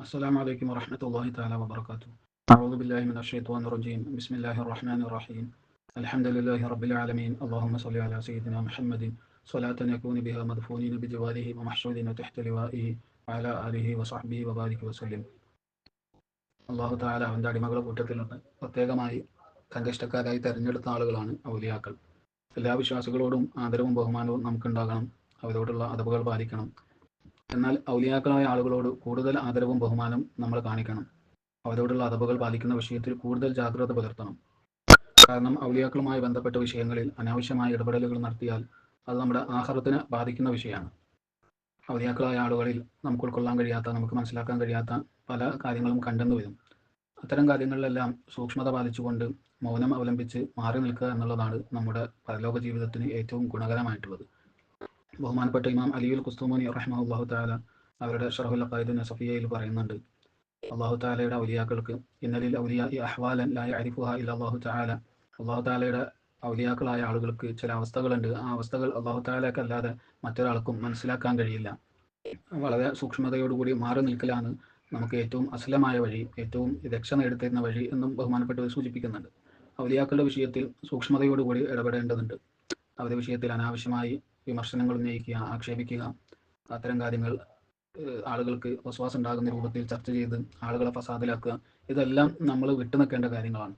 السلام عليكم ورحمة الله تعالى وبركاته أعوذ بالله من الشيطان الرجيم بسم الله الرحمن الرحيم الحمد لله رب العالمين اللهم صل على سيدنا محمد صلاة يكون بها مدفونين بجواله ومحشودين تحت لوائه وعلى آله وصحبه وبارك وسلم അള്ളാഹു താല അവൻ്റെ അടിമകളുടെ കൂട്ടത്തിൽ നിന്ന് പ്രത്യേകമായി തൻ്റെ ഇഷ്ടക്കാരായി തെരഞ്ഞെടുത്ത ആളുകളാണ് ഔലിയാക്കൾ എല്ലാ വിശ്വാസികളോടും ആദരവും ബഹുമാനവും നമുക്കുണ്ടാകണം അവരോടുള്ള അതവുകൾ പാലിക്കണം എന്നാൽ ഔലിയാക്കളായ ആളുകളോട് കൂടുതൽ ആദരവും ബഹുമാനവും നമ്മൾ കാണിക്കണം. അവരോടുള്ള അതവുകൾ പാലിക്കുന്ന വിഷയത്തിൽ കൂടുതൽ ജാഗ്രത പുലർത്തണം. കാരണം ഔലിയാക്കളുമായി ബന്ധപ്പെട്ട വിഷയങ്ങളിൽ അനാവശ്യമായ ഇടപെടലുകൾ നടത്തിയാൽ അത് നമ്മുടെ ആഹാരത്തിന് ബാധിക്കുന്ന വിഷയമാണ്. ഔലിയാക്കളായ ആളുകളിൽ നമുക്ക് ഉൾക്കൊള്ളാൻ കഴിയാത്ത നമുക്ക് മനസ്സിലാക്കാൻ കഴിയാത്ത പല കാര്യങ്ങളും കണ്ടെന്നു വരും. അത്തരം കാര്യങ്ങളിലെല്ലാം സൂക്ഷ്മത പാലിച്ചുകൊണ്ട് മൗനം അവലംബിച്ച് മാറി നിൽക്കുക എന്നുള്ളതാണ് നമ്മുടെ പരലോക ജീവിതത്തിന് ഏറ്റവും ഗുണകരമായിട്ടുള്ളത്. ബഹുമാനപ്പെട്ട ഇമാം അലിയുൽ കുസ്തുമോനി റഹ്മഹുല്ലാഹു താല അവരുടെ ഷറഹുൽ ഖൈദ് സഫിയയിൽ പറയുന്നുണ്ട്. അള്ളാഹു താലയുടെ ഔലിയാക്കൾക്ക് ഇന്നലിൽ ഔലിയ അഹ്വാലൻ ലായ അരിഫുഹ ഇല്ല അള്ളാഹു താല അള്ളാഹു താലയുടെ ഔലിയാക്കളായ ആളുകൾക്ക് ചില അവസ്ഥകളുണ്ട്. ആ അവസ്ഥകൾ അള്ളാഹു താലക്കല്ലാതെ മറ്റൊരാൾക്കും മനസ്സിലാക്കാൻ കഴിയില്ല. വളരെ സൂക്ഷ്മതയോടുകൂടി മാറി നിൽക്കലാണ് നമുക്ക് ഏറ്റവും അസലമായ വഴി ഏറ്റവും രക്ഷ നേടിത്തരുന്ന വഴി എന്നും ബഹുമാനപ്പെട്ടവർ സൂചിപ്പിക്കുന്നുണ്ട്. ഔലിയാക്കളുടെ വിഷയത്തിൽ സൂക്ഷ്മതയോടുകൂടി ഇടപെടേണ്ടതുണ്ട്. അവരുടെ വിഷയത്തിൽ അനാവശ്യമായി വിമർശനങ്ങൾ ഉന്നയിക്കുക ആക്ഷേപിക്കുക അത്തരം കാര്യങ്ങൾ ആളുകൾക്ക് വിശ്വാസം ഉണ്ടാകുന്ന രൂപത്തിൽ ചർച്ച ചെയ്ത് ആളുകളെ ഫസാദിലാക്കുക ഇതെല്ലാം നമ്മൾ വിട്ടുനിൽക്കേണ്ട കാര്യങ്ങളാണ്.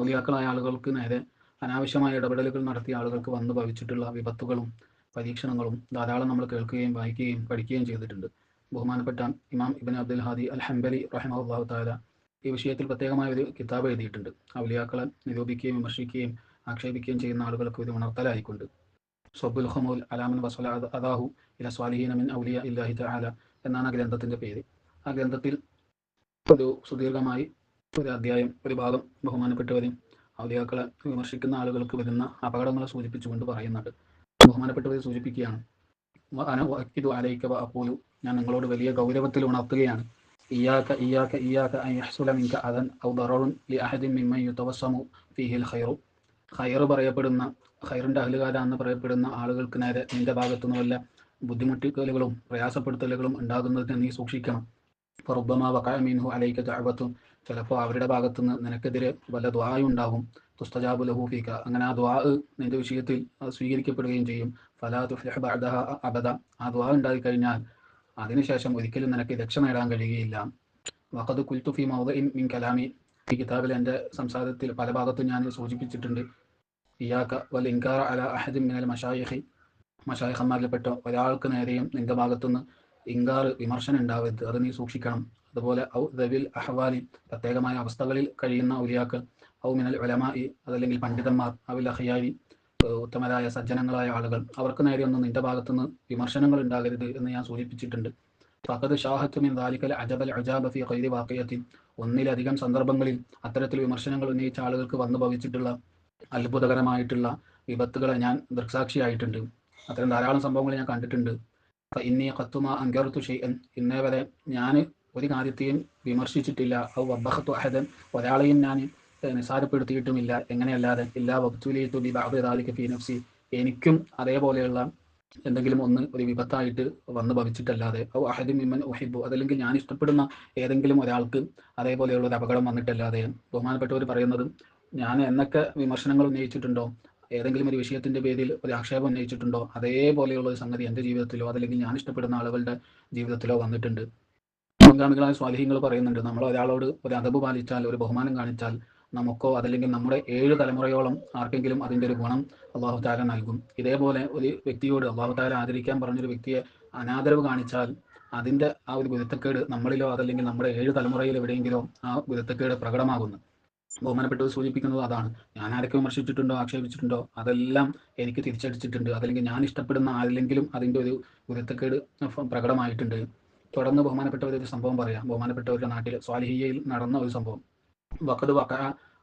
ഔലിയാക്കളായ ആളുകൾക്ക് നേരെ അനാവശ്യമായ ഇടപെടലുകൾ നടത്തിയ ആളുകൾക്ക് വന്നു ഭവിച്ചിട്ടുള്ള വിപത്തുകളും പരീക്ഷണങ്ങളും ധാരാളം നമ്മൾ കേൾക്കുകയും വായിക്കുകയും പഠിക്കുകയും ചെയ്തിട്ടുണ്ട്. ബഹുമാനപ്പെട്ട ഇമാം ഇബൻ അബ്ദുൽ ഹാദി അൽ ഹംബലി റഹിമഹുല്ലാഹു താല ഈ വിഷയത്തിൽ പ്രത്യേകമായ ഒരു കിതാബ് എഴുതിയിട്ടുണ്ട്. ഔലിയാക്കളെ നിരൂപിക്കുകയും വിമർശിക്കുകയും ആക്ഷേപിക്കുകയും ചെയ്യുന്ന ആളുകൾക്ക് ഒരു ഉണർത്തലായിക്കൊണ്ട് സൊബുൽ ഹമൂൽ അലാമൻ വസല അദാഹു ഇല സ്വാലിഹീന മിൻ ഔലിയ ഇല്ലാഹി തആല എന്നാണ് ആ ഗ്രന്ഥത്തിന്റെ പേര്. ആ ഗ്രന്ഥത്തിൽ ഒരു സുദീർഘമായി ഒരു അധ്യായം ഒരു ഭാഗം ബഹുമാനപ്പെട്ടവരും ഔലിയാക്കളെ വിമർശിക്കുന്ന ആളുകൾക്ക് വരുന്ന അപകടങ്ങളെ സൂചിപ്പിച്ചുകൊണ്ട് പറയുന്നുണ്ട്. ബഹുമാനപ്പെട്ടവരെ സൂചിപ്പിക്കുകയാണ് ഇത് അന അപ്പോലു ഞാൻ നിങ്ങളോട് വലിയ ഗൗരവത്തിൽ ഉണർത്തുകയാണ്. ഇയാക്ക ഇയാക്ക ഇയാക്ക അൻ യഹ്സുല മിൻക അദൻ ഔ ദററുൻ ലി അഹദിൻ മിമ്മൻ യുതവസ്സമു ഫീഹിൽ ഖൈറു ഖൈർ പറയപ്പെടുന്ന ഖൈറിന്റെ അഹലുകാരാന്ന് പറയപ്പെടുന്ന ആളുകൾക്ക് നേരെ നിന്റെ ഭാഗത്തുനിന്ന് വല്ല ബുദ്ധിമുട്ടിക്കലുകളും പ്രയാസപ്പെടുത്തലുകളും ഉണ്ടാകുന്നതിന് നീ സൂക്ഷിക്കണം. ഫറുബമ വഖഅ മീൻഹു അലൈക ദഅവത്തുൻ. ചിലപ്പോൾ അവരുടെ ഭാഗത്തുനിന്ന് നിനക്കെതിരെ വല്ല ദ്വായും ഉണ്ടാകും തുസ്തജാബു ലഹു ഫീക. അങ്ങനെ ആ ദ്വാ നിന്റെ വിഷയത്തിൽ സ്വീകരിക്കപ്പെടുകയും ചെയ്യും. ഫലാ തുഫ്ലിഹ് ബഅദഹ അബദ. ആ ദ്വാ ഉണ്ടായി കഴിഞ്ഞാൽ അതിനുശേഷം ഒരിക്കലും നിനക്ക് രക്ഷ നേടാൻ കഴിയുകയില്ല. വഖദ് കുൽത്തുഫി മൗദ മൗദഇൻ മിൻ കലാമി. ഈ കിതാബിൽ എന്റെ സംസാരത്തിൽ പല ഭാഗത്തും ഞാൻ സൂചിപ്പിച്ചിട്ടുണ്ട്. ഇയാക്ക വൽ അല അഹദിൻ മിനൽ മഷായിഖി. മഷായിഖന്മാരിൽപ്പെട്ട ഒരാൾക്ക് നേരെയും നിന്റെ ഭാഗത്തുനിന്ന് ഇൻകാർ വിമർശനം ഉണ്ടാവരുത് അത് നീ സൂക്ഷിക്കണം. അതുപോലെ ഔ ദവിൽ അഹ്വാലി പ്രത്യേകമായ അവസ്ഥകളിൽ കഴിയുന്ന ഉലിയാക്കൾ ഔ മിനൽ വലമായി അതല്ലെങ്കിൽ പണ്ഡിതന്മാർ അവിൽ അഹിയാരി ഉത്തമരായ സജ്ജനങ്ങളായ ആളുകൾ. അവർക്ക് നേരെയൊന്നും നിന്റെ ഭാഗത്തുനിന്ന് വിമർശനങ്ങൾ ഉണ്ടാകരുത് എന്ന് ഞാൻ സൂചിപ്പിച്ചിട്ടുണ്ട്. ഫഖദ് ഷാഹത്തു മിൻ ദാലിക്കൽ അജബൽ അജാബ ഫി ഖൈരി വാഖിയത്തിൻ. ഒന്നിലധികം സന്ദർഭങ്ങളിൽ അത്തരത്തിൽ വിമർശനങ്ങൾ ഉന്നയിച്ച ആളുകൾക്ക് വന്നു ഭവിച്ചിട്ടുള്ള അത്ഭുതകരമായിട്ടുള്ള വിപത്തുകളെ ഞാൻ ദൃക്സാക്ഷിയായിട്ടുണ്ട്. അത്തരം ധാരാളം സംഭവങ്ങൾ ഞാൻ കണ്ടിട്ടുണ്ട്. ഇന്നി കത്തുമ അങ്കർത്തു ഷെയ്യൻ ഇന്നേ വരെ ഞാൻ ഒരു കാര്യത്തെയും വിമർശിച്ചിട്ടില്ല. ഔ വബ്ബഹത്തു അഹദൻ ഒരാളെയും ഞാൻ നിസാരപ്പെടുത്തിയിട്ടുമില്ല എങ്ങനെയല്ലാതെ എല്ലാ വബ്തുലിയത്തു ബി ബഅദി ദാലിക ഫീ നഫ്സി. എനിക്കും അതേപോലെയുള്ള എന്തെങ്കിലും ഒന്ന് ഒരു വിപത്തായിട്ട് വന്നു ഭവിച്ചിട്ടല്ലാതെ ഔ അഹദിൻ മിമ്മൻ ഉഹിബു അതല്ലെങ്കിൽ ഞാൻ ഇഷ്ടപ്പെടുന്ന ഏതെങ്കിലും ഒരാൾക്ക് അതേപോലെയുള്ള ഒരു അപകടം വന്നിട്ടല്ലാതെ ബഹുമാനപ്പെട്ടവർ പറയുന്നത് ഞാൻ എന്നൊക്കെ വിമർശനങ്ങൾ ഉന്നയിച്ചിട്ടുണ്ടോ? ഏതെങ്കിലും ഒരു വിഷയത്തിന്റെ പേരിൽ ഒരു ആക്ഷേപം ഉന്നയിച്ചിട്ടുണ്ടോ? അതേപോലെയുള്ള ഒരു സംഗതി എന്റെ ജീവിതത്തിലോ അതല്ലെങ്കിൽ ഞാൻ ഇഷ്ടപ്പെടുന്ന ആളുകളുടെ ജീവിതത്തിലോ വന്നിട്ടുണ്ട്. മുൻഗാമികളായ സ്വാധീനങ്ങൾ പറയുന്നുണ്ട്. നമ്മൾ ഒരാളോട് ഒരു അതബ് പാലിച്ചാൽ ഒരു ബഹുമാനം കാണിച്ചാൽ നമുക്കോ അതല്ലെങ്കിൽ നമ്മുടെ ഏഴ് തലമുറയോളം ആർക്കെങ്കിലും അതിന്റെ ഒരു ഗുണം അള്ളാഹു താല നൽകും. ഇതേപോലെ ഒരു വ്യക്തിയോട് അള്ളാഹു താല ആദരിക്കാൻ പറഞ്ഞൊരു വ്യക്തിയെ അനാദരവ് കാണിച്ചാൽ അതിന്റെ ആ ഒരു ഗുരുത്തക്കേട് നമ്മളിലോ അതല്ലെങ്കിൽ നമ്മുടെ ഏഴ് തലമുറയിൽ എവിടെയെങ്കിലോ ആ ഗുരുത്തക്കേട് പ്രകടമാകുന്നു. ബഹുമാനപ്പെട്ടത് സൂചിപ്പിക്കുന്നത് അതാണ്. ഞാൻ ആരൊക്കെ വിമർശിച്ചിട്ടുണ്ടോ ആക്ഷേപിച്ചിട്ടുണ്ടോ അതെല്ലാം എനിക്ക് തിരിച്ചടിച്ചിട്ടുണ്ട്. അതല്ലെങ്കിൽ ഞാൻ ഇഷ്ടപ്പെടുന്ന ആരിലെങ്കിലും അതിന്റെ ഒരു ഗുരുത്തക്കേട് പ്രകടമായിട്ടുണ്ട്. തുടർന്ന് ബഹുമാനപ്പെട്ടവർ ഒരു സംഭവം പറയാം. ബഹുമാനപ്പെട്ടവരുടെ നാട്ടിൽ സ്വാലിഹിയയിൽ നടന്ന ഒരു സംഭവം. വഖദ് വഖ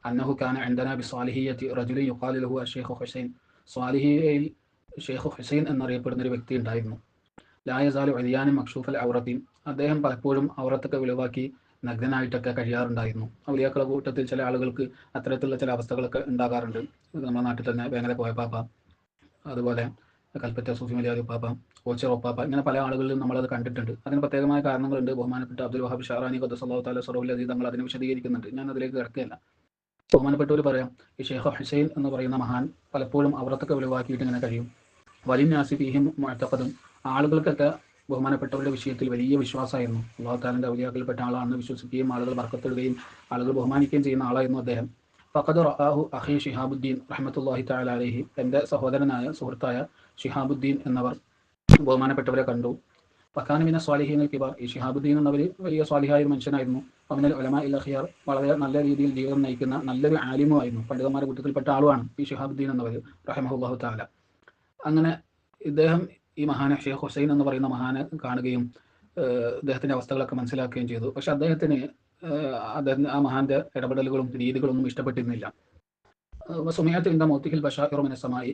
അന്നഹു കാന അൻദന ബി സ്വാലിഹിയത്തി റജുലി യുഖാലു ലഹു അഷേഖ് ഹുസൈൻ. സ്വാലിഹിയയിൽ ഷെയ്ഖ് ഹുസൈൻ എന്നറിയപ്പെടുന്ന ഒരു വ്യക്തി ഉണ്ടായിരുന്നു. ലായസാലു അലിയാനും മക്ഷൂഫൽ ഔറത്തിയും. അദ്ദേഹം പലപ്പോഴും ഔറത്തൊക്കെ വെളിവാക്കി നഗ്നനായിട്ടൊക്കെ കഴിയാറുണ്ടായിരുന്നു. ഔലിയാക്കളുടെ കൂട്ടത്തിൽ ചില ആളുകൾക്ക് അത്തരത്തിലുള്ള ചില അവസ്ഥകളൊക്കെ ഉണ്ടാകാറുണ്ട്. നമ്മുടെ നാട്ടിൽ തന്നെ വേങ്ങര പോയ പാപ്പ അതുപോലെ കൽപ്പറ്റ സൂഫി മലയാളി പാപ്പ ഓച്ചർ പാപ്പ ഇങ്ങനെ പല ആളുകളിലും നമ്മളത് കണ്ടിട്ടുണ്ട്. അതിന് പ്രത്യേകമായ കാരണങ്ങളുണ്ട്. ബഹുമാനപ്പെട്ട അബ്ദുൽ വഹാബ് ഷാറാനി ഖദ്ദസല്ലാഹു താല സറോലി അതി തങ്ങൾ അതിനെ വിശദീകരിക്കുന്നുണ്ട്. ഞാൻ അതിലേക്ക് കിടക്കുകയല്ല. ബഹുമാനപ്പെട്ടവർ പറയാം ഈ ഷെയ്ഖ് ഹുസൈൻ എന്ന് പറയുന്ന മഹാൻ പലപ്പോഴും അവർത്തൊക്കെ വെളിവാക്കിയിട്ട് ഇങ്ങനെ കഴിയും. വലിനാസി ഫീഹിം മുഴത്തപ്പതും ആളുകൾക്കൊക്കെ ബഹുമാനപ്പെട്ടവരുടെ വിഷയത്തിൽ വലിയ വിശ്വാസമായിരുന്നു. അള്ളാഹു ഔലിയാക്കൽപ്പെട്ട ആളാണെന്ന് വിശ്വസിക്കുകയും ആളുകൾ വർക്കത്തിടുകയും ആളുകൾ ബഹുമാനിക്കുകയും ചെയ്യുന്ന ആളായിരുന്നു അദ്ദേഹം. ഫഖദ് റഹാഹു അഹി ഷിഹാബുദ്ദീൻ റഹ്മത്തുള്ളാഹി തആല അലൈഹി എന്റെ സഹോദരനായ സുഹൃത്തായ ഷിഹാബുദ്ദീൻ എന്നവർ ബഹുമാനപ്പെട്ടവരെ കണ്ടു. വക്കാനുമിന സ്വാലിഹീനൽ കിബാർ. ഈ ഷിഹാബുദ്ദീൻ എന്നവർ വലിയ സ്വാലിഹായ മനുഷ്യനായിരുന്നു. അവനിൽ ഒലമ ഇൽ അഖിയാർ വളരെ നല്ല രീതിയിൽ ജീവിതം നയിക്കുന്ന നല്ലൊരു ആലിമുമായിരുന്നു. പണ്ഡിതന്മാരുടെ കൂട്ടത്തിൽപ്പെട്ട ആളുമാണ് ഈ ഷിഹാബുദ്ദീൻ എന്നവർ റഹ്മഹുല്ലാഹു താല അങ്ങനെ ഇദ്ദേഹം ഈ മഹാനെ ഷെയ്ഖ് ഹുസൈൻ എന്ന് പറയുന്ന മഹാനെ കാണുകയും അദ്ദേഹത്തിന്റെ അവസ്ഥകളൊക്കെ മനസ്സിലാക്കുകയും ചെയ്തു. പക്ഷെ അദ്ദേഹത്തിന് അദ്ദേഹത്തിന് ആ മഹാന്റെ ഇടപെടലുകളും രീതികളൊന്നും ഇഷ്ടപ്പെട്ടിരുന്നില്ല. സുമയത്തിന്റെ മൗത്തിഹിൽ ബഷാറുമിനസമായി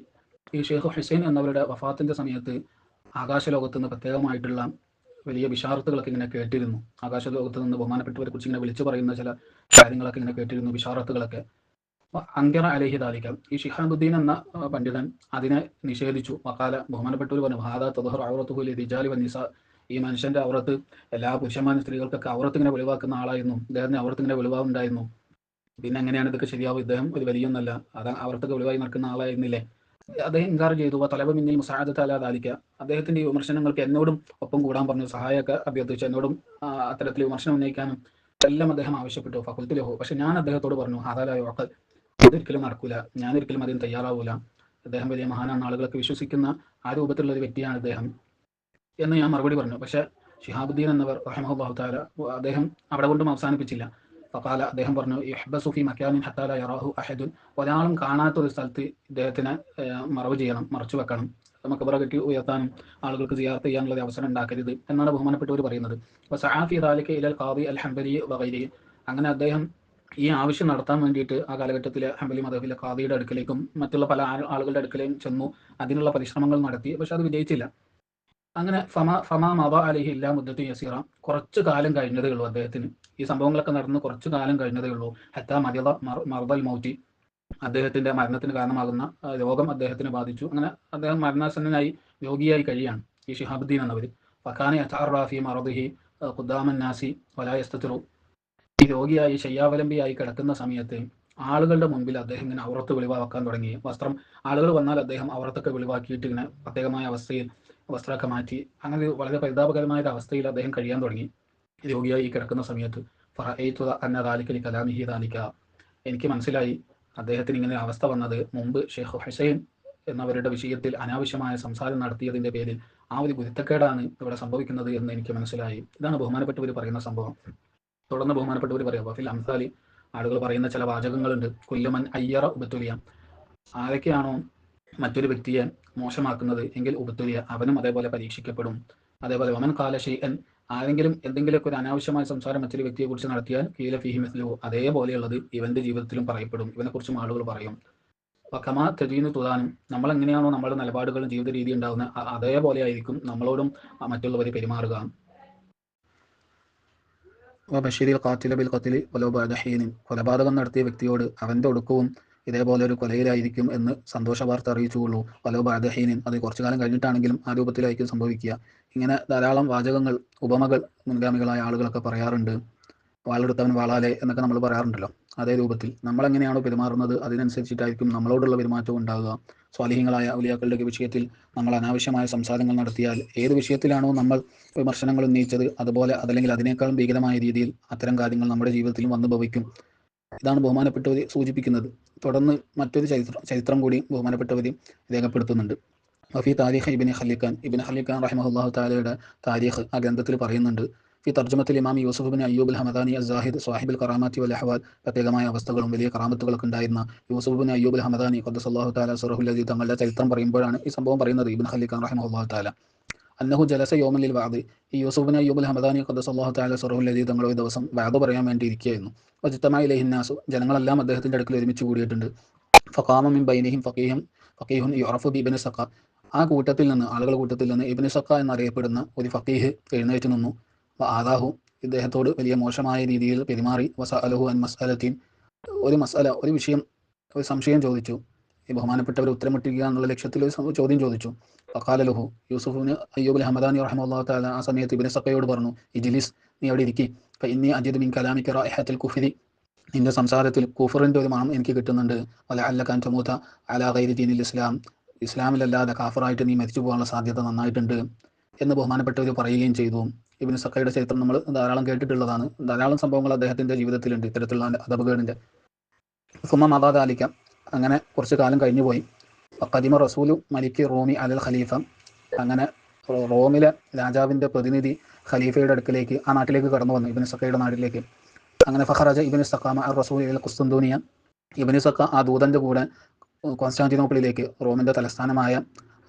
ഈ ഷെയ്ഖ് ഹുസൈൻ എന്നവരുടെ വഫാത്തിന്റെ സമയത്ത് ആകാശലോകത്ത് നിന്ന് പ്രത്യേകമായിട്ടുള്ള വലിയ വിഷാർത്തുകളൊക്കെ ഇങ്ങനെ കേട്ടിരുന്നു. ആകാശലോകത്ത് നിന്ന് ബഹുമാനപ്പെട്ടവരെ കുറിച്ച് ഇങ്ങനെ വിളിച്ചു പറയുന്ന ചില കാര്യങ്ങളൊക്കെ ഇങ്ങനെ കേട്ടിരുന്നു വിഷാറത്തുകളൊക്കെ അങ്കറ അലഹി ദാലിക. ഈ ഷിഹാബുദ്ദീൻ എന്ന പണ്ഡിതൻ അതിനെ നിഷേധിച്ചു. വക്കാല ബഹുമാനപ്പെട്ടവർ പറഞ്ഞു ഹാദ തദഹർ ഔറത്തുഹുലി ദിജാലി വന്നിസ ഈ മനുഷ്യന്റെ ഔറത്ത് എല്ലാ പുരുഷന്മാരും സ്ത്രീകൾക്കൊക്കെ അവറത്തിങ്ങനെ വെളിവാക്കുന്ന ആളായിരുന്നു. ഇദ്ദേഹത്തിന് ഔറത്ത് ഇങ്ങനെ വെളിവാവുണ്ടായിരുന്നു. പിന്നെ എങ്ങനെയാണ് ഇതൊക്കെ ശരിയാവും ഇദ്ദേഹം ഒരു വലിയൊന്നല്ല. അത് ഔറത്തൊക്കെ വെളിവായി നടക്കുന്ന ആളായിരുന്നില്ലേ? അദ്ദേഹം ഇൻകാർ ചെയ്തു തലബ് മിന്നിൽ മുസാദത്ത് അല്ലാതെ താലിക്ക അദ്ദേഹത്തിന്റെ വിമർശനങ്ങൾക്ക് എന്നോടും ഒപ്പം കൂടാൻ പറഞ്ഞു. സഹായമൊക്കെ അഭ്യർത്ഥിച്ചു. എന്നോടും അത്തരത്തിൽ വിമർശനം ഉന്നയിക്കാനും എല്ലാം അദ്ദേഹം ആവശ്യപ്പെട്ടു. ഫക്കുൽത്തിലഹു പക്ഷെ ഞാൻ അദ്ദേഹത്തോട് പറഞ്ഞു ഹാദാലായ വാക്കൽ ഇതൊരിക്കലും നടക്കൂല ഞാൻ ഒരിക്കലും അതിന് തയ്യാറാവൂല. അദ്ദേഹം വലിയ മഹാനാണ് ആളുകളൊക്കെ വിശ്വസിക്കുന്ന ആ രൂപത്തിലുള്ള ഒരു വ്യക്തിയാണ് അദ്ദേഹം എന്ന് ഞാൻ മറുപടി പറഞ്ഞു. പക്ഷെ ഷിഹാബുദ്ദീൻ എന്നവർ റഹ്മഹുല്ലാഹു താല അദ്ദേഹം അവിടെ കൊണ്ടും അവസാനിപ്പിച്ചില്ല. ഫക്കാല അദ്ദേഹം പറഞ്ഞു യഹ്ബസുഫി മക്കാനിൻ ഹത്താല യറാഹു അഹദുൻ. ഒരാളും കാണാത്ത ഒരു സ്ഥലത്ത് ഇദ്ദേഹത്തിനെ മറവ് ചെയ്യണം മറച്ചു വെക്കണം. നമുക്ക് കെട്ടി ഉയർത്താനും ആളുകൾക്ക് സിയാർത്ത് ചെയ്യാനുള്ള അവസരം ഉണ്ടാക്കരുത് എന്നാണ് ബഹുമാനപ്പെട്ടവർ പറയുന്നത്. അപ്പോൾ സഹാഫി താലിക്ക് ഇലൽ ഖാദി അൽ ഹംബലി വകൈരി അങ്ങനെ അദ്ദേഹം ഈ ആവശ്യം നടത്താൻ വേണ്ടിയിട്ട് ആ കാലഘട്ടത്തിൽ ഹംബലി മദബിലെ ഖാദിയുടെ അടുക്കലേക്കും മറ്റുള്ള പല ആളുകളുടെ അടുക്കലേക്കും ചെന്നു അതിനുള്ള പരിശ്രമങ്ങൾ നടത്തി. പക്ഷെ അത് വിജയിച്ചില്ല. അങ്ങനെ ഫമ ഫമ മബ അലഹി ഇല്ലാ മുദ്ദത്തു യസീറ കുറച്ചു കാലം കഴിഞ്ഞതേ ഉള്ളൂ അദ്ദേഹത്തിന്. ഈ സംഭവങ്ങളൊക്കെ നടന്ന് കുറച്ചു കാലം കഴിഞ്ഞതേ ഉള്ളൂ. ഹത്ത മരിത മർദൽ മൗറ്റി അദ്ദേഹത്തിന്റെ മരണത്തിന് കാരണമാകുന്ന രോഗം അദ്ദേഹത്തിന് ബാധിച്ചു. അങ്ങനെ അദ്ദേഹം മരണാസന്നനായി രോഗിയായി കഴിയാണ് ഈ ഷിഹാബുദ്ദീൻ എന്നവർ അച്ചാർ റാഫി മറദുഹി ഖുദ്ദാമൻ നാസി വലായസ്തത്തിറു രോഗിയായി ശയ്യാവലംബിയായി കിടക്കുന്ന സമയത്ത് ആളുകളുടെ മുമ്പിൽ അദ്ദേഹം ഇങ്ങനെ ഔറത്ത് വെളിവാക്കാൻ തുടങ്ങി. വസ്ത്രം ആളുകൾ വന്നാൽ അദ്ദേഹം ഔറത്തൊക്കെ വെളിവാക്കിയിട്ട് ഇങ്ങനെ പ്രത്യേകമായ അവസ്ഥയിൽ വസ്ത്രമൊക്കെ മാറ്റി. അങ്ങനെ വളരെ പരിതാപകരമായ ഒരു അവസ്ഥയിൽ അദ്ദേഹം കഴിയാൻ തുടങ്ങി. രോഗിയായി കിടക്കുന്ന സമയത്ത് ഫറഅയ്തു അന്ന താലിക്കൽ കലാമിഹി താലിക്ക എനിക്ക് മനസ്സിലായി അദ്ദേഹത്തിന് ഇങ്ങനെ അവസ്ഥ വന്നത് മുമ്പ് ഷെയ്ഖ് ഹുസൈൻ എന്നവരുടെ വിഷയത്തിൽ അനാവശ്യമായ സംസാരം നടത്തിയതിന്റെ പേരിൽ ആ ഒരു ഗുരുത്തക്കേടാണ് ഇവിടെ സംഭവിക്കുന്നത് എന്ന് എനിക്ക് മനസ്സിലായി. ഇതാണ് ബഹുമാനപ്പെട്ടവർ പറയുന്ന സംഭവം. തുടർന്ന് ബഹുമാനപ്പെട്ടവർ പറയാം വഫിൽ അംസാലി ആളുകൾ പറയുന്ന ചില വാചകങ്ങളുണ്ട്. കൊല്ലമൻ അയ്യറ ഉപത്തുലിയ ആരൊക്കെയാണോ മറ്റൊരു വ്യക്തിയെ മോശമാക്കുന്നത് എങ്കിൽ ഉപത്തുലിയ അവനും അതേപോലെ പരീക്ഷിക്കപ്പെടും. അതേപോലെ വമൻ കാല ഷെയ്യൻ ആരെങ്കിലും എന്തെങ്കിലുമൊക്കെ ഒരു അനാവശ്യമായ സംസാരം മറ്റൊരു വ്യക്തിയെ കുറിച്ച് നടത്തിയാൽ കീല ഫിഹി മിസ്ലു അതേപോലെയുള്ളത് ഇവന്റെ ജീവിതത്തിലും പറയപ്പെടും. ഇവനെ കുറിച്ചും ആളുകൾ പറയും. കമാ തെജീന്ന് തുതാനും നമ്മൾ എങ്ങനെയാണോ നമ്മുടെ നിലപാടുകളും ജീവിത രീതി ഉണ്ടാകുന്ന അതേപോലെ ആയിരിക്കും നമ്മളോടും മറ്റുള്ളവർ പെരുമാറുക. ബഷീരിൽ കാത്തില ബിൽ കത്തിൽ കൊലപാതഹീനും കൊലപാതകം നടത്തിയ വ്യക്തിയോട് അവന്റെ ഒടുക്കവും ഇതേപോലെ ഒരു കൊലയിലായിരിക്കും എന്ന് സന്തോഷ വാർത്ത അറിയിച്ചുകൊള്ളൂ കൊലപാതഹീനിൻ അത് കുറച്ചു കാലം കഴിഞ്ഞിട്ടാണെങ്കിലും ആ രൂപത്തിലായിരിക്കും സംഭവിക്കുക. ഇങ്ങനെ ധാരാളം വാചകങ്ങൾ ഉപമകൾ മുൻഗാമികളായ ആളുകളൊക്കെ പറയാറുണ്ട്. വാളെടുത്തവൻ വാളാലെ എന്നൊക്കെ നമ്മൾ പറയാറുണ്ടല്ലോ. അതേ രൂപത്തിൽ നമ്മളെങ്ങനെയാണോ പെരുമാറുന്നത് അതിനനുസരിച്ചിട്ടായിരിക്കും നമ്മളോടുള്ള പെരുമാറ്റം ഉണ്ടാകുക സ്വാലിഹ്യങ്ങളായ ഔലിയാക്കളുടെ വിഷയത്തിൽ നമ്മൾ അനാവശ്യമായ സംസാരങ്ങൾ നടത്തിയാൽ ഏത് വിഷയത്തിലാണോ നമ്മൾ വിമർശനങ്ങൾ ഉന്നയിച്ചത് അതുപോലെ അതല്ലെങ്കിൽ അതിനേക്കാളും ഭീകരമായ രീതിയിൽ അത്തരം കാര്യങ്ങൾ നമ്മുടെ ജീവിതത്തിലും വന്നു ഭവിക്കും. ഇതാണ് ബഹുമാനപ്പെട്ടവർ സൂചിപ്പിക്കുന്നത്. തുടർന്ന് മറ്റൊരു ചരിത്രം ചരിത്രം കൂടി ബഹുമാനപ്പെട്ടവർ രേഖപ്പെടുത്തുന്നുണ്ട്. വഫി താരിഖ് ഇബിൻ ഹലിഖാൻ ഇബിൻ ഹലിഖാൻ റഹിമഹുല്ലാഹു താലയുടെ താരിഖ് ആ ഗ്രന്ഥത്തിൽ പറയുന്നുണ്ട് ഈ തർജമത്തിൽ ഇമാം യൂസുഫ് ബിൻ അയ്യൂബ് ഹമദാനി അസാഹിദ് സാഹിബുൽ കറാമാത്തി വൽ അഹ്വാൽ പ്രത്യേകമായ അവസ്ഥകളും വലിയ കറാമത്തുകളൊക്കെ ഉണ്ടായിരുന്ന യൂസുഫ് ബിൻ അയ്യൂബ് ഹമദാനി ഖദ്ദസല്ലാഹു താല അജീദ് തങ്ങളുടെ ചരിത്രം പറയുമ്പോഴാണ് ഈ സംഭവം പറയുന്നത് ഇബിൻ ഖലിഖാൻ റഹിമഹുല്ലാഹു താല അന്നഹു ജലസ യോമലിൽ വാദ് ഈ യൂസുഫ് ബിൻ അയ്യൂബ് ഹമദാനി ഖദ്ദസല്ലാഹു താല തങ്ങൾ ഒരു ദിവസം വാദ പറയാൻ വേണ്ടി ഇരിക്കുകയായിരുന്നു വജിത്തമായി ലഹിന്നാസു ജനങ്ങളെല്ലാം അദ്ദേഹത്തിന്റെ അടുക്കൽ ഒരുമിച്ച് കൂടിയിട്ടുണ്ട്. ഫക്കാമിൻ മിൻ ബൈനിഹിം ഫക്കീഹും ഫക്കീഹുൻ യുറഫു ബിബിൻ സഖ. ആ കൂട്ടത്തിൽ നിന്ന് ആളുകൾ കൂട്ടത്തിൽ നിന്ന് ഇബ്നു സഖ എന്നറിയപ്പെടുന്ന ഒരു ഫക്കീഹ് എഴുന്നേറ്റ് നിന്നു. ആദാഹു ഇദ്ദേഹത്തോട് വലിയ മോശമായ രീതിയിൽ പെരുമാറി. വസ അലഹു അൻ മസ്അലത്തിൻ ഒരു മസ്അല ഒരു വിഷയം ഒരു സംശയം ചോദിച്ചു. ഈ ബഹുമാനപ്പെട്ടവർ ഉത്തരം മുട്ടിക്കുക എന്നുള്ള ലക്ഷ്യത്തിൽ ഒരു ചോദ്യം ചോദിച്ചു. ഫഖാലലുഹു യൂസുഫിന് അയ്യൂബ് ഹമദാനി റഹ്മുല്ലാ താല ആ സമയത്ത് ഇബിന് സക്കയോട് പറഞ്ഞു ഇജിലിസ് നീ അവിടെ ഇരിക്കി. ഇന്നി അജിദ് മിൻ കലാമിക്ക് റായിഹത്തുൽ കുഫിരി. നിന്റെ സംസാരത്തിൽ കുഫറിന്റെ ഒരു മണം എനിക്ക് കിട്ടുന്നുണ്ട്. വല ഖാൻ ചമൂത്ത അലാ ഗൈരി ദീനിൽ ഇസ്ലാം. ഇസ്ലാമിലല്ലാതെ കാഫറായിട്ട് നീ മരിച്ചു പോകാനുള്ള സാധ്യത നന്നായിട്ടുണ്ട്. എന്ന് ബഹുമാനപ്പെട്ടവർ പറയുകയും ചെയ്തു. ഇബിന് സക്കയുടെ ചരിത്രം നമ്മൾ ധാരാളം കേട്ടിട്ടുള്ളതാണ്. ധാരാളം സംഭവങ്ങൾ അദ്ദേഹത്തിന്റെ ജീവിതത്തിലുണ്ട്. ഇത്തരത്തിലുള്ള അധപകേടിന്റെ സുമ മതാദാലിക്ക അങ്ങനെ കുറച്ച് കാലം കഴിഞ്ഞു പോയി. കദിമ റസൂലു മലിക്ക് റോമി അലൽ ഖലീഫ. അങ്ങനെ റോമിലെ രാജാവിന്റെ പ്രതിനിധി ഖലീഫയുടെ അടുക്കിലേക്ക് ആ നാട്ടിലേക്ക് കടന്നു വന്നു ഇബിന് സക്കയുടെ നാട്ടിലേക്ക്. അങ്ങനെ ഫഹറജ ഇബിന് സക്കാമ അൽ റസൂൽ അൽ കുസ്തുന്തൂനിയ ഇബിന് സക്ക ആ ദൂതന്റെ കൂടെ കോൺസ്റ്റാന്റിനോപ്പിളിലേക്ക് റോമിന്റെ തലസ്ഥാനമായ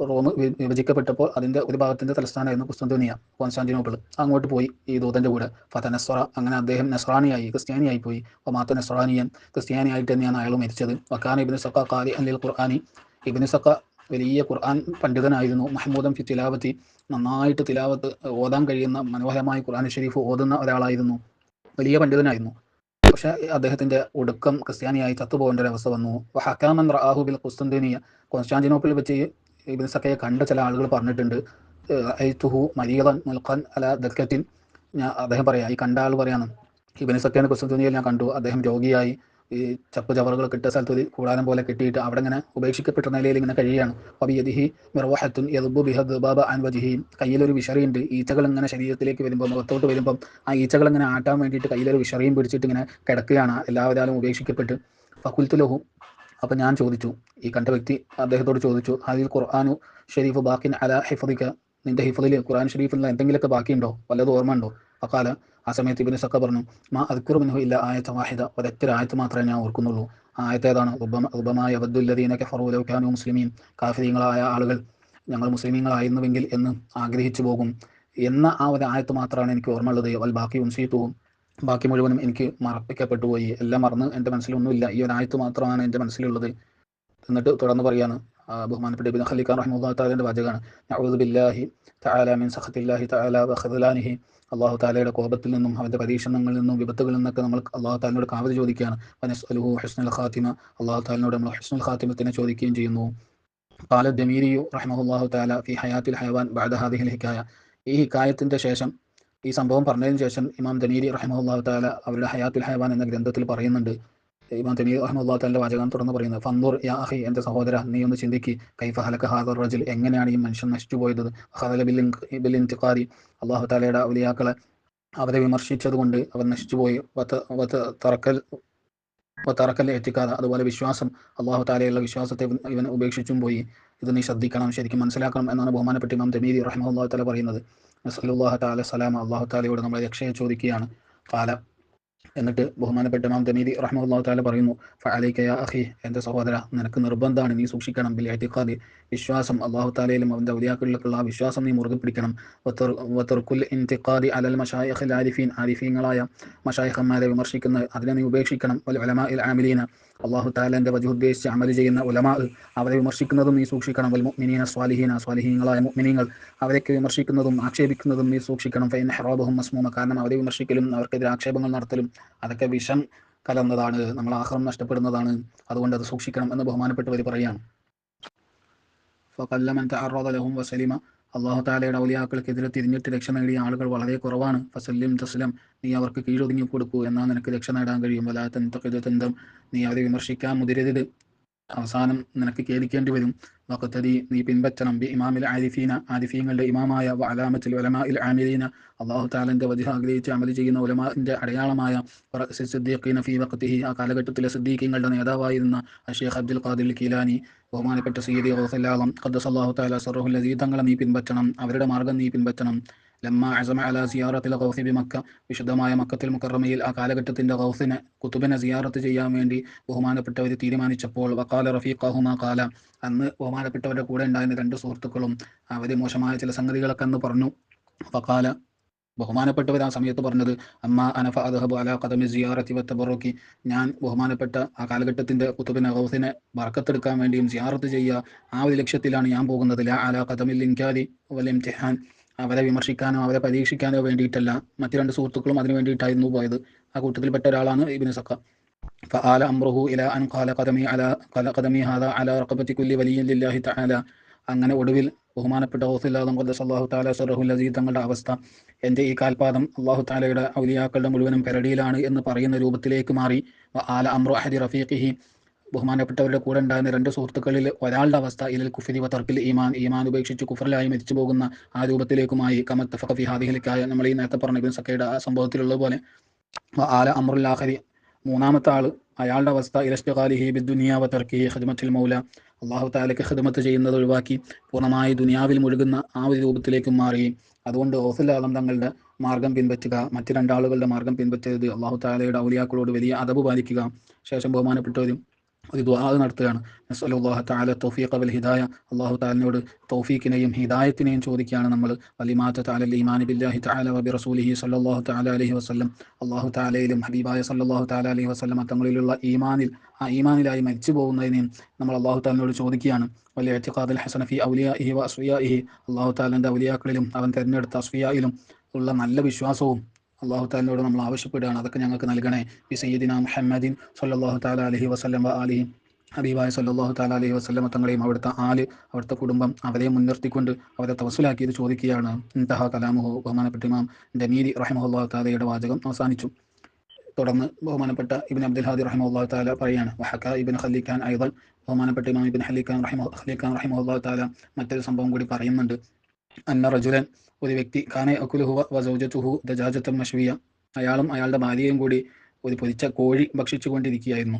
റോം വി- വിഭജിക്കപ്പെട്ടപ്പോൾ അതിന്റെ ഒരു ഭാഗത്തിന്റെ തലസ്ഥാനമായിരുന്നു കുസ്തന്തോനിയ കോൺസ്റ്റാന്റിനോപ്പിൾ. അങ്ങോട്ട് പോയി ഈ ദൂതന്റെ കൂടെ. ഫത നെസ്വറ അങ്ങനെ അദ്ദേഹം നസ്രാനിയായി ക്രിസ്ത്യാനിയായി പോയി. ഒമാത്ത നസ്രാനിയൻ ക്രിസ്ത്യാനിയായിട്ട് തന്നെയാണ് അയാൾ മരിച്ചത്. വക്കാൻ ഇബിന് സക്ക കാലി അല്ലിൽ ഖുർആാനി. ഇബിന് സക്ക വലിയ ഖുർആൻ പണ്ഡിതനായിരുന്നു. മഹമ്മൂദം ഫി തിലാവത്തി. നന്നായിട്ട് തിലാവത്ത് ഓതാൻ കഴിയുന്ന മനോഹരമായ ഖുർആൻ ഷെരീഫ് ഓതുന്ന ഒരാളായിരുന്നു. വലിയ പണ്ഡിതനായിരുന്നു. പക്ഷേ അദ്ദേഹത്തിന്റെ ഒടുക്കം ക്രിസ്ത്യാനിയായി ചത്തുപോകേണ്ട ഒരു അവസ്ഥ വന്നു ഹക്കാമൻ റാഹുബിൽ കുസ്തന്തിനിയ. കോൺസ്റ്റാന്റിനോപ്പിൾ വെച്ച് ഇബിൻ സക്കയെ കണ്ട ചില ആളുകൾ പറഞ്ഞിട്ടുണ്ട് ഐത്തുഹു മരിയതൻ മുൽഖൻ അല ദക്കത്തിൻ ഞാൻ അദ്ദേഹം പറയാം ഈ കണ്ട ആൾ പറയാണ് ഇബിൻ സക്കയുടെ കുസ്തന്തിനിയിൽ ഞാൻ കണ്ടു. അദ്ദേഹം രോഗിയായി ഈ ചപ്പ് ചവറുകൾ കിട്ടിയ സ്ഥലത്ത് കൂടാരം പോലെ കിട്ടിയിട്ട് അവിടെ ഇങ്ങനെ ഉപേക്ഷിക്കപ്പെട്ട നിലയിൽ ഇങ്ങനെ കഴിയുകയാണ്. അബിയദിഹി മിർവഹത്തുൻ യദുബു ബിഹദ് ബാബ അൻ വജിഹി. കയ്യിലൊരു വിഷറിയുണ്ട് ഈച്ചകൾ ഇങ്ങനെ ശരീരത്തിലേക്ക് വരുമ്പോൾ മുഖത്തോട്ട് വരുമ്പം ആ ഈച്ചകൾ ഇങ്ങനെ ആട്ടാൻ വേണ്ടിയിട്ട് കയ്യിലൊരു വിഷറിയും പിടിച്ചിട്ട് ഇങ്ങനെ കിടക്കുകയാണ് എല്ലാവരും ഉപേക്ഷിക്കപ്പെട്ട്. ഫക്കുൽത്തുലഹു അപ്പം ഞാൻ ചോദിച്ചു ഈ കണ്ട വ്യക്തി അദ്ദേഹത്തോട് ചോദിച്ചു അതിൽ ഖുർആാനു ഷെരീഫ് ബാക്കിൻ അല ഹിഫദിക്ക നിന്റെ ഹിഫദിൽ ഖുർആൻ ഷരീഫിൽ എന്തെങ്കിലുമൊക്കെ ബാക്കിയുണ്ടോ? വല്ലതും ഓർമ്മ ഉണ്ടോ അക്കാല ആ സമയത്ത് ഇബിന് സക്ക പറഞ്ഞു മാ അദ്ക്കുറു മിൻഹു ഇല്ല ആയത്ത വാഹിദ. ഒരൊറ്റ ആയത്ത് മാത്രമേ ഞാൻ ഓർക്കുന്നുള്ളൂ. ആ ആയത്തേതാണ് ഉപമായ അബദ്ദുല്ലദീനൊക്കെ ഫറൂലൗക്കാനു മുസ്ലിമീൻ. കാഫിരീങ്ങളായ ആളുകൾ ഞങ്ങൾ മുസ്ലിമീങ്ങളായിരുന്നുവെങ്കിൽ എന്ന് ആഗ്രഹിച്ചു പോകും. എന്ന ആ ഒരു ആയത്ത് മാത്രമാണ് എനിക്ക് ഓർമ്മയുള്ളത്. വൽ ബാക്കി ഉൻസീത്തുവും ബാക്കി മുഴുവനും എനിക്ക് മറപ്പിക്കപ്പെട്ടു പോയി എല്ലാം മറന്ന് എൻ്റെ മനസ്സിലൊന്നുമില്ല ഈ ഒരു ആയത്ത് മാത്രമാണ് എൻ്റെ മനസ്സിലുള്ളത് എന്നിട്ട് തുടർന്ന് പറയാണ് ആ, ബഹുമാനപ്പെട്ട ഇബ്നു ഖലീഖാൻ റഹ്മത്തുള്ളാഹി തആലയുടെ വാചകമാണ് നഊദു ബില്ലാഹി തആല മിൻ സഖത്തില്ലാഹി തആല വ ഖദ്ലാനിഹി അള്ളാഹു താലയുടെ കോപത്തിൽ നിന്നും അവന്റെ പരീക്ഷണങ്ങളിൽ നിന്നും വിപത്തുകളിൽ നിന്നൊക്കെ നമ്മൾ അള്ളാഹു താലിനോട് കാവൽ ചോദിക്കുകയാണ് വനസ്അലുഹു ഹുസ്നുൽ ഖാത്തിമ അള്ളാഹു താലിനോട് നമ്മൾ ഹുസ്നുൽ ഖാത്തിമത്തിനെ ചോദിക്കുകയും ചെയ്യുന്നു قال الدميري رحمه الله تعالى في حياة الحيوان بعد هذه الحكاية ഈ ഹിക്കായത്തിന്റെ ശേഷം ഈ സംഭവം പറഞ്ഞതിന് ശേഷം ഇമാം ദനീരി റഹ്മുല്ലാഹു താല അവരുടെ ഹയാത്തുൽ ഹൈവാൻ എന്ന ഗ്രന്ഥത്തിൽ പറയുന്നുണ്ട്. ഇമാം ദനീർ റഹ്മുല്ലാ താലിന്റെ വാചകം തുടർന്ന് പറയുന്നത് ഫന്ദൂർ യാ അഹി എന്റെ സഹോദര നീ ഒന്ന് ചിന്തിക്ക്. കൈഫ ഹലക ഹാദർ റജിൽ എങ്ങനെയാണ് ഈ മനുഷ്യൻ നശിച്ചു പോയത്? ഹദല ബിൽ ഇന്തിഖാരി അള്ളാഹു താലയുടെ അവലിയാക്കളെ അവരെ വിമർശിച്ചതുകൊണ്ട് അവർ നശിച്ചുപോയി തറക്കൽ തറക്കൽ എത്തിക്കാതെ അതുപോലെ വിശ്വാസം. അള്ളാഹു താലയുള്ള വിശ്വാസത്തെ ഇവൻ- ഇവൻ ഉപേക്ഷിച്ചും പോയി. ഇത് നീ ശ്രദ്ധിക്കണം ശരിക്കും മനസ്സിലാക്കണം എന്നാണ് ബഹുമാനപ്പെട്ട ഇമാം തമീരി റഹ്മുല്ലാ താല പറയുന്നത്. നസ്അലുല്ലാഹു താല സലാം അള്ളാഹു നമ്മളെ രക്ഷയെ ചോദിക്കുകയാണ്. പാല എന്നിട്ട് ബഹുമാനപ്പെട്ട മാം തമീദി റഹ്മുല്ലാഹു താല പറയുന്നു ഫഅലൈക അഹി എന്റെ സഹോദര നിനക്ക് നിർബന്ധമാണ് നീ സൂക്ഷിക്കണം ബിൽ ഇഅ്തിഖാദി വിശ്വാസം അള്ളാഹു താലയിലും അവന്റെ ഔലിയാക്കളിലേക്കുള്ള ആ വിശ്വാസം നീ മുറുകെ പിടിക്കണം. വത്തുർക്കുൽ ഇൻതിഖാദി അലൽ മഷായിഖിൽ ആരിഫീൻ ആരിഫീങ്ങളായ മഷായിഖന്മാരെ വിമർശിക്കുന്ന അതിനെ നീ ഉപേക്ഷിക്കണം. വൽ ഇൽ ആമിലീന. അള്ളാഹു താലന്റെ വജു ഉദ്ദേശിച്ച് അമൽ ചെയ്യുന്ന ഉലമാ അവരെ വിമർശിക്കുന്നതും നീ സൂക്ഷിക്കണം. മുഅ്മിനീന സ്വാലിഹീന. സ്വാലിഹീങ്ങളായ മുഅ്മിനീങ്ങൾ അവരൊക്കെ വിമർശിക്കുന്നതും ആക്ഷേപിക്കുന്നതും നീ സൂക്ഷിക്കണം. ഫൈൻ ഹെറോബഹും മസ്മൂമ. കാരണം അവരെ വിമർശിക്കലും അവർക്കെതിരെ ആക്ഷേപങ്ങൾ നടത്തലും അതൊക്കെ വിഷം കലർന്നതാണ്. നമ്മൾ ആഹ്റം നഷ്ടപ്പെടുന്നതാണ്. അതുകൊണ്ട് അത് സൂക്ഷിക്കണം എന്ന് ബഹുമാനപ്പെട്ടവർ പറയുകയാണ്. ഫക്കല്ലമൻ തഅറദ ലഹും വസലിമ. അള്ളാഹു താലയുടെ ഔലിയാക്കൾക്കെതിരെ തിരിഞ്ഞിട്ട് രക്ഷ നേടിയ ആളുകൾ വളരെ കുറവാണ്. ഫസല്ലിം തസ്ലം നീ അവർക്ക് കീഴൊതുങ്ങി കൊടുക്കൂ എന്നാൽ നിനക്ക് രക്ഷ നേടാൻ കഴിയും. വലാത്തൻ നീ അവരെ വിമർശിക്കാൻ മുതിരരുത്. അവസാനം നിനക്ക് ഖേദിക്കേണ്ടി വരും. വഖത്തതി നീ പിൻപറ്റണം. ബി ഇമാമിൽ ആരിഫീന ആരിഫീങ്ങളുടെ ഇമാമായ വ അലാമത്തിൽ ഇൽ ആമിലീന. അള്ളാഹു താലന്റെ വധി ആഗ്രഹിച്ച് അമലി ചെയ്യുന്ന ഉലമാന്റെ അടയാളമായ സിദ്ദീഖീന ഫീ വഖത്തിഹി. ആ കാലഘട്ടത്തിലെ സിദ്ദീഖീങ്ങളുടെ നേതാവായിരുന്ന അഷേഖ് അബ്ദുൽ ഖാദിൽ കീലാനി ബഹുമാനപ്പെട്ട സീദി ഗൗസല്ലാളം ഖദ്ദസ് അള്ളാഹു താല സറഹുൽ ജീതങ്ങളെ തങ്ങളെ നീ പിൻപറ്റണം. അവരുടെ മാർഗം നീ പിൻപറ്റണം. ലമ്മ അസമ അല സിയാറത്തിൽ ഗൗസി ബി മക്ക വിശുദ്ധമായ മക്കത്തിൽ മുക്കറമയിൽ ആ കാലഘട്ടത്തിന്റെ ഗൗസിനെ കുത്തുബിനെ സിയാറത്ത് ചെയ്യാൻ വേണ്ടി ബഹുമാനപ്പെട്ടവർ തീരുമാനിച്ചപ്പോൾ വക്കാല റഫീഖാഹുമാ കാല അന്ന് ബഹുമാനപ്പെട്ടവരുടെ കൂടെ ഉണ്ടായിരുന്ന രണ്ട് സുഹൃത്തുക്കളും അവർ മോശമായ ചില സംഗതികളൊക്കെ അന്ന് പറഞ്ഞു. വക്കാല ബഹുമാനപ്പെട്ടവർ ആ സമയത്ത് പറഞ്ഞത് അമ്മ അനഫ അദഹബ് അല കദമി സിയാറത്തി വത്തബറോക്കി. ഞാൻ ബഹുമാനപ്പെട്ട ആ കാലഘട്ടത്തിന്റെ കുത്തുബിൻ അഹൗസിനെ വറക്കത്തെടുക്കാൻ വേണ്ടിയും സിയാറത്ത് ചെയ്യുക ആ ഒരു ലക്ഷ്യത്തിലാണ് ഞാൻ പോകുന്നത്. ലാ അല കദമിൽ ഇൻകാരി വൽ ഇംതിഹാൻ. അവരെ വിമർശിക്കാനോ അവരെ പരീക്ഷിക്കാനോ വേണ്ടിയിട്ടല്ല മറ്റു രണ്ട് സുഹൃത്തുക്കളും അതിനു വേണ്ടിയിട്ടായിരുന്നു പോയത് ആ കൂട്ടത്തിൽപ്പെട്ട ഒരാളാണ് ഇബിന് സക്ക فآل أمره إلى أن قال قدمي على قال قدمي هذا على رقبة كل ولي لله تعالى അങ്ങനെ ഒടുവിൽ ബഹുമാനപ്പെട്ട ഓസില്ലാദം ഖദ്ദസ് അള്ളാഹു താല സറഹുൽ അസീദ് തങ്ങളുടെ അവസ്ഥ എൻ്റെ ഈ കാൽപാദം അള്ളാഹു താലയുടെ ഔലിയാക്കളുടെ മുഴുവനും പെരടിയിലാണ് എന്ന് പറയുന്ന രൂപത്തിലേക്ക് മാറി വ ആല അമ്രു അഹദി റഫീഖിഹി ബഹുമാനപ്പെട്ടവരുടെ കൂടെ ഉണ്ടായിരുന്ന രണ്ട് സുഹൃത്തുക്കളിൽ ഒരാളുടെ അവസ്ഥ ഇലൽ കുഫിരി തർക്കിൽ ഈമാൻ ഈമാൻ ഉപേക്ഷിച്ച് കുഫറിലായി മരിച്ചു പോകുന്ന ആ രൂപത്തിലേക്കുമായി കമത്ത് ഫഖഫി ഹാദിഹിലേക്കായ നമ്മൾ ഈ നേരത്തെ പറഞ്ഞ ഇബിൻ സക്കയുടെ ആ സംഭവത്തിലുള്ളതുപോലെ പോലെ. ആല അമറുല്ലാഹരി മൂന്നാമത്തെ ആൾ അയാളുടെ അവസ്ഥ ഇലസ്റ്റുഖാലിഹി ബിദ്ദുനിയ ദുനിയാവ തർക്കി ഖിദ്മത്തിൽ മൗല അള്ളാഹു താലയ്ക്ക് ഹിദമത്ത് ചെയ്യുന്നത് ഒഴിവാക്കി പൂർണമായി ദുനിയാവിൽ മുഴുകുന്ന ആ ഒരു രൂപത്തിലേക്കും മാറി. അതുകൊണ്ട് ഓഫുല്ലാദം തങ്ങളുടെ മാർഗം പിൻപറ്റുക മറ്റു രണ്ടാളുകളുടെ മാർഗം പിൻപറ്റരുത് അള്ളാഹു താലയുടെ ഔലിയാക്കളോട് വലിയ അതവ് പാലിക്കുക. ശേഷം ബഹുമാനപ്പെട്ടവരും ഒരു ദ്വാഹ നടത്തുകയാണ്. നസ്അലുല്ലാഹ താല തൗഫീഖ് വൽ ഹിദായ. അള്ളാഹു താലിനോട് തൗഫീഖിനെയും ഹിദായത്തിനെയും ചോദിക്കുകയാണ് നമ്മൾ. വലിമാത തആല ഈമാൻ ബില്ലാഹി താല വബി റസൂലിഹി സല്ലാഹു താല അലഹി വസ്ലം അള്ളാഹു താലയിലും ഹബീബായ സല്ലാഹു താല അലഹി വസ്ലം തങ്ങളിലുള്ള ഈമാനിൽ ആ ഈമാനിലായി മരിച്ചു പോകുന്നതിനെയും നമ്മൾ അള്ളാഹു താലിനോട് ചോദിക്കുകയാണ്. വലിയ ഇഅ്തിഖാദുൽ ഹസനഫി ഫി ഔലിയാഇഹി വ ഇഹി അള്ളാഹു താലിന്റെ ഔലിയാക്കളിലും അവൻ തിരഞ്ഞെടുത്ത അസ്ഫിയായിലും ഉള്ള നല്ല വിശ്വാസവും അള്ളാഹു താലിനോട് നമ്മൾ ആവശ്യപ്പെടുകയാണ്. അതൊക്കെ ഞങ്ങൾക്ക് നൽകണേ. ബി സയ്യദിന മുഹമ്മദിൻ സല്ലാഹു താല അലഹി വസ്ലം വ അലിഹി ഹബീബായ സല്ലല്ലാഹു താല അലഹി വസ്ലം തങ്ങളെയും അവിടുത്തെ ആൽ അവിടുത്തെ കുടുംബം അവരെ മുൻനിർത്തിക്കൊണ്ട് അവരെ തവസുലാക്കി ഇത് ചോദിക്കുകയാണ്. ഇന്തഹ കലാമുഹോ ബഹുമാനപ്പെട്ട ഇമാം ഡമീരി റഹ്മുല്ലാഹു താലയുടെ വാചകം അവസാനിച്ചു. തുടർന്ന് ബഹുമാനപ്പെട്ട ഇബിൻ അബ്ദുൽ ഹാദി റഹ്മുല്ലാഹു താല പറയാണ് വഹക്ക ഇബിൻ ഖലിഖാൻ ഐദൻ. ബഹുമാനപ്പെട്ട ഇമാം ഇബിൻ ഹലിഖാൻ റഹിമ ഖലിഖാൻ റഹ്മുല്ലാഹു താല മറ്റൊരു സംഭവം കൂടി പറയുന്നുണ്ട്. അന്ന റജുലൻ ഒരു വ്യക്തി കാനെ അക്കുലുഹുവ വസൗജത്തുഹു ദജാജത്തം മഷ്വിയ അയാളും അയാളുടെ ഭാര്യയും കൂടി ഒരു പൊരിച്ച കോഴി ഭക്ഷിച്ചുകൊണ്ടിരിക്കുകയായിരുന്നു.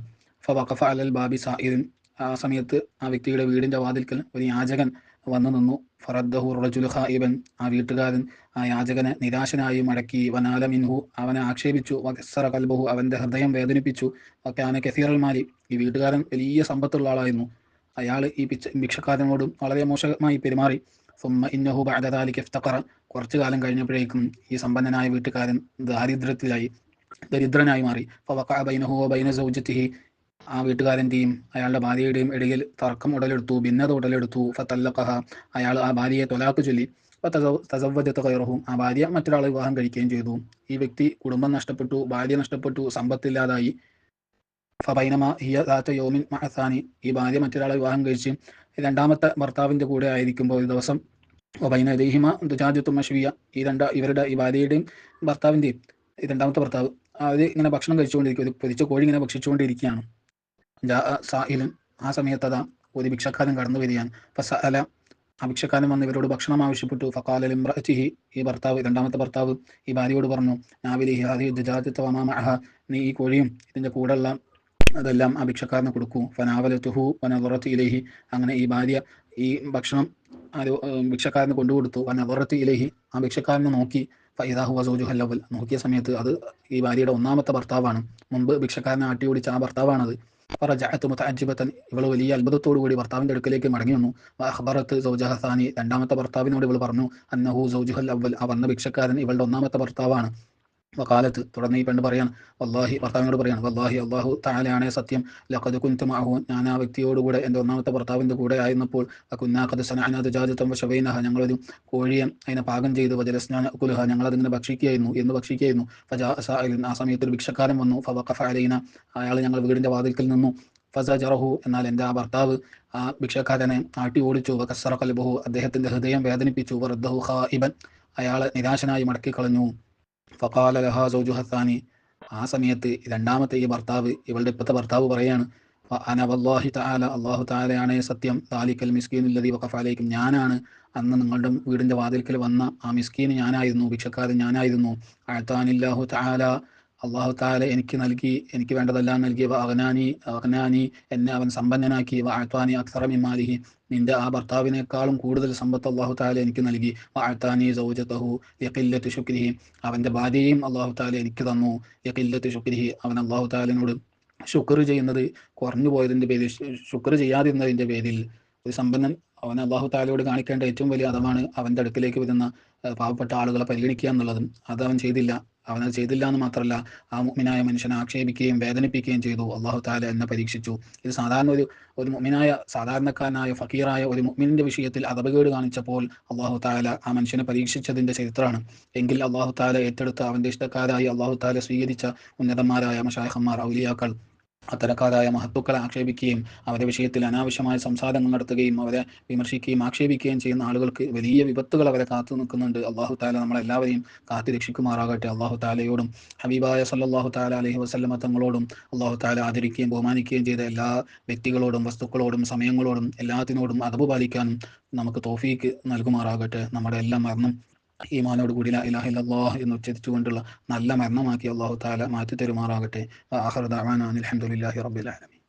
വഖഫ അലൽ ബാബി സായിദിൻ ആ സമയത്ത് ആ വ്യക്തിയുടെ വീടിന്റെ വാതിൽക്കൽ ഒരു യാചകൻ വന്നു നിന്നു. ഫറദ്ദഹു റജുൽ ഖായിബൻ ആ വീട്ടുകാരൻ ആ യാചകനെ നിരാശനായി മടക്കി വനാല മിൻഹു. അവനെ ആക്ഷേപിച്ചു. വസറ കൽബഹു അവന്റെ ഹൃദയം വേദനിപ്പിച്ചു. ഒക്കെ കസീറൽ മാലി. ഈ വീട്ടുകാരൻ വലിയ സമ്പത്തുള്ള ആളായിരുന്നു. അയാൾ ഈ പിച്ച ഭിക്ഷക്കാരനോടും വളരെ മോശമായി പെരുമാറി. സുമ്മ ഇന്നഹു ബഅദാലിക്ക് ഇഫ്തഖറ കുറച്ചു കാലം കഴിഞ്ഞപ്പോഴേക്കും ഈ സമ്പന്നനായ വീട്ടുകാരൻ ദാരിദ്ര്യത്തിലായി ദരിദ്രനായി മാറി. ഫവഖഅ ബൈനഹു ബൈന സൗജത്തിഹി ആ വീട്ടുകാരന്റെയും അയാളുടെ ഭാര്യയുടെയും ഇടയിൽ തർക്കം ഉടലെടുത്തു. ഭിന്നത ഉടലെടുത്തു. ഫത്തല്ലഖഹ അയാൾ ആ ഭാര്യയെ തൊലാക്ക് ചൊല്ലി. തസവ്വജത്ത് കയറഹും ആ ഭാര്യ മറ്റൊരാളെ വിവാഹം കഴിക്കുകയും ചെയ്തു. ഈ വ്യക്തി കുടുംബം നഷ്ടപ്പെട്ടു ഭാര്യ നഷ്ടപ്പെട്ടു സമ്പത്തില്ലാതായി. ഫബൈനമ ഹിയ ദാത്ത യോമിൻ മഹസാനി. ഈ ഭാര്യ മറ്റൊരാളെ വിവാഹം കഴിച്ച് രണ്ടാമത്തെ ഭർത്താവിന്റെ കൂടെ ആയിരിക്കുമ്പോൾ ഒരു ദിവസം ഒബൈന ദഹിമ ദുജാജത്തും മഷ്വിയ ഈ രണ്ട ഇവരുടെ ഈ ഭാര്യയുടെയും ഭർത്താവിന്റെയും രണ്ടാമത്തെ ഭർത്താവ് അവർ ഇങ്ങനെ ഭക്ഷണം കഴിച്ചുകൊണ്ടിരിക്കും ഒരു പൊതിച്ച കോഴി ഇങ്ങനെ ഭക്ഷിച്ചുകൊണ്ടിരിക്കുകയാണ്. സാഹിലും ആ സമയത്ത് അതാ ഒരു ഭിക്ഷക്കാരൻ കടന്നു വരികയാണ്. ഫസഅല ആ ഭിക്ഷക്കാരൻ വന്ന് ഇവരോട് ഭക്ഷണം ആവശ്യപ്പെട്ടു. ഫക്കാലൽ ഇമ്രഅത്തിഹി ഈ ഭർത്താവ് രണ്ടാമത്തെ ഭർത്താവ് ഈ ഭാര്യയോട് പറഞ്ഞു നാവിലിഹി ഹാദി ദുജാജത്ത് മാമഹ നീ ഈ കോഴിയും ഇതിന്റെ കൂടെയുള്ള അതെല്ലാം ആ ഭിക്ഷക്കാരന് കൊടുക്കൂ. ഫനാവലത്തുഹു വനവറത്ത് ഇലേഹി. അങ്ങനെ ഈ ഭാര്യ ഈ ഭക്ഷണം അത് ഭിക്ഷക്കാരന് കൊണ്ടുകൊടുത്തു. വനവറത്ത് ഇലേഹി. ആ ഭിക്ഷക്കാരനെ നോക്കി. ഫൈദാഹു വസോജുഹല്ലവൽ നോക്കിയ സമയത്ത് അത് ഈ ഭാര്യയുടെ ഒന്നാമത്തെ ഭർത്താവാണ്. മുമ്പ് ഭിക്ഷക്കാരനെ ആട്ടി ഓടിച്ച ആ ഭർത്താവാണത്. ഫറജഅത്ത് അജിബത്തൻ ഇവൾ വലിയ അത്ഭുതത്തോടു കൂടി ഭർത്താവിന്റെ അടുക്കലേക്ക് മടങ്ങി വന്നു. അഖ്ബറത്ത് സൗജഹസാനി രണ്ടാമത്തെ ഭർത്താവിനോട് ഇവൾ പറഞ്ഞു അന്നഹു സൗജുഹൽ അവൽ ആ വന്ന ഭിക്ഷക്കാരൻ ഇവളുടെ ഒന്നാമത്തെ ഭർത്താവാണ്. വക്കാലത്ത് തുടർന്ന് ഈ പെണ്ണ് പറയാണ് വല്ലാഹി ഭർത്താവിനോട് പറയാണ് വല്ലാഹി അള്ളാഹു താലാണേ സത്യം. ലഖദ് കുന്ത് മാഹു ഞാൻ ആ വ്യക്തിയോടുകൂടെ എന്റെ ഒന്നാമത്തെ ഭർത്താവിന്റെ കൂടെ ആയിരുന്നപ്പോൾ കുന്നാഖത് സനഹനാഥ് ജാജത്തം വശവൈനഹ ഞങ്ങളൊരു കോഴിയെ അതിനെ പാകം ചെയ്ത് വജലസ്നാന കുലുഹ ഞങ്ങളതിങ്ങനെ ഭക്ഷിക്കുകയായിരുന്നു എന്ന് ഭക്ഷിക്കുകയായിരുന്നു. ഫജാ സായിലിൻ ആ സമയത്ത് ഒരു ഭിക്ഷക്കാരൻ വന്നു ഫവഖഫ അലൈന അയാൾ ഞങ്ങൾ വീടിന്റെ വാതിൽക്കൽ നിന്നു. ഫസ ജറഹു എന്നാൽ എന്റെ ആ ഭർത്താവ് ആ ഭിക്ഷക്കാരനെ ആട്ടി ഓടിച്ചു. വസറ കൽബഹു അദ്ദേഹത്തിന്റെ ഹൃദയം വേദനിപ്പിച്ചു. വറദ്ദഹു ഇബൻ അയാളെ നിരാശനായി മടക്കിക്കളഞ്ഞു. ഫഖാല ലഹ സൗജുഹത്താനി ആ സമയത്ത് രണ്ടാമത്തെ ഈ ഭർത്താവ് ഇവളുടെ ഇപ്പോഴത്തെ ഭർത്താവ് പറയാണ് അനവല്ലാഹി താല അള്ളാഹു താലയാണ് സത്യം. താലിക്കൽ മിസ്കീൻ ഇല്ലതി വക്കഫാലേക്കും ഞാനാണ് അന്ന് നിങ്ങളുടെ വീടിന്റെ വാതിൽക്കൽ വന്ന ആ മിസ്കീൻ ഞാനായിരുന്നു ഭിക്ഷക്കാരൻ ഞാനായിരുന്നു. അഴത്താനില്ലാഹു തആല അള്ളാഹു താല എനിക്ക് നൽകി എനിക്ക് വേണ്ടതെല്ലാം നൽകി. അഗ്നാനി അഗ്നാനി എന്നെ അവൻ സമ്പന്നനാക്കി. വാഴ്ത്താനി അക്സറമിമാലിഹി നിന്റെ ആ ഭർത്താവിനേക്കാളും കൂടുതൽ സമ്പത്ത് അള്ളാഹു താല എനിക്ക് നൽകി. വാഴ്ത്താനി സൗജത്തഹു യഖില്ലത്ത് ശുക്രിഹി. അവന്റെ ഭാര്യയും അള്ളാഹു താല എനിക്ക് തന്നു. യക്കില്ലത്ത് ശുക്രിഹി. അവൻ അള്ളാഹു താലിനോട് ശുക്ർ ചെയ്യുന്നത് കുറഞ്ഞു പോയതിന്റെ പേരിൽ ശുക്ർ ചെയ്യാതിരുന്നതിന്റെ പേരിൽ. ഒരു സമ്പന്നൻ അവൻ അള്ളാഹു താലയോട് കാണിക്കേണ്ട ഏറ്റവും വലിയ അതമാണ് അവന്റെ അടുക്കിലേക്ക് വരുന്ന പാവപ്പെട്ട ആളുകളെ പരിഗണിക്കുക എന്നുള്ളതും. അത് അവൻ ചെയ്തില്ല. അവനത് ചെയ്തില്ല എന്ന് മാത്രമല്ല ആ മുഅ്മിനായ മനുഷ്യനെ ആക്ഷേപിക്കുകയും വേദനിപ്പിക്കുകയും ചെയ്തു. അള്ളാഹു താല എന്നെ പരീക്ഷിച്ചു. ഇത് സാധാരണ ഒരു ഒരു മുഅ്മിനായ സാധാരണക്കാരനായ ഫക്കീറായ ഒരു മുഅ്മിനിന്റെ വിഷയത്തിൽ അതപകേട് കാണിച്ചപ്പോൾ അള്ളാഹു താല ആ മനുഷ്യനെ പരീക്ഷിച്ചതിന്റെ ചരിത്രമാണ്. എങ്കിൽ അള്ളാഹു താല ഏറ്റെടുത്ത അവന്റെ ഇഷ്ടക്കാരായി അള്ളാഹു താല സ്വീകരിച്ച ഉന്നതന്മാരായ മഷായഹന്മാർ ഔലിയാക്കൾ അത്തരക്കാരായ മഹത്തുക്കളെ ആക്ഷേപിക്കുകയും അവരുടെ വിഷയത്തിൽ അനാവശ്യമായ സംസാരങ്ങൾ നടത്തുകയും അവരെ വിമർശിക്കുകയും ആക്ഷേപിക്കുകയും ചെയ്യുന്ന ആളുകൾക്ക് വലിയ വിപത്തുകൾ അവരെ കാത്തു നിൽക്കുന്നുണ്ട്. അള്ളാഹു താല നമ്മളെല്ലാവരെയും കാത്തു രക്ഷിക്കുമാറാകട്ടെ. അള്ളാഹു താലയോടും ഹബീബായ സല്ലാഹു താല അലഹി വസ്ലമ തങ്ങളോടും അള്ളാഹു താല ആദരിക്കുകയും ബഹുമാനിക്കുകയും ചെയ്ത എല്ലാ വ്യക്തികളോടും വസ്തുക്കളോടും സമയങ്ങളോടും എല്ലാത്തിനോടും അതവ് പാലിക്കാനും നമുക്ക് തോഫീക്ക് നൽകുമാറാകട്ടെ. നമ്മുടെ എല്ലാ മരണം ഈമാനോട് കൂടി ലാ എന്ന് ഉച്ചരിച്ചുകൊണ്ടുള്ള നല്ല മരണമാക്കി അള്ളാഹു താല മാറ്റി തരുമാറാകട്ടെ അഹർദാൻ അലഹമുല്ലാഹി റബ്ബിൽ ആലമീൻ.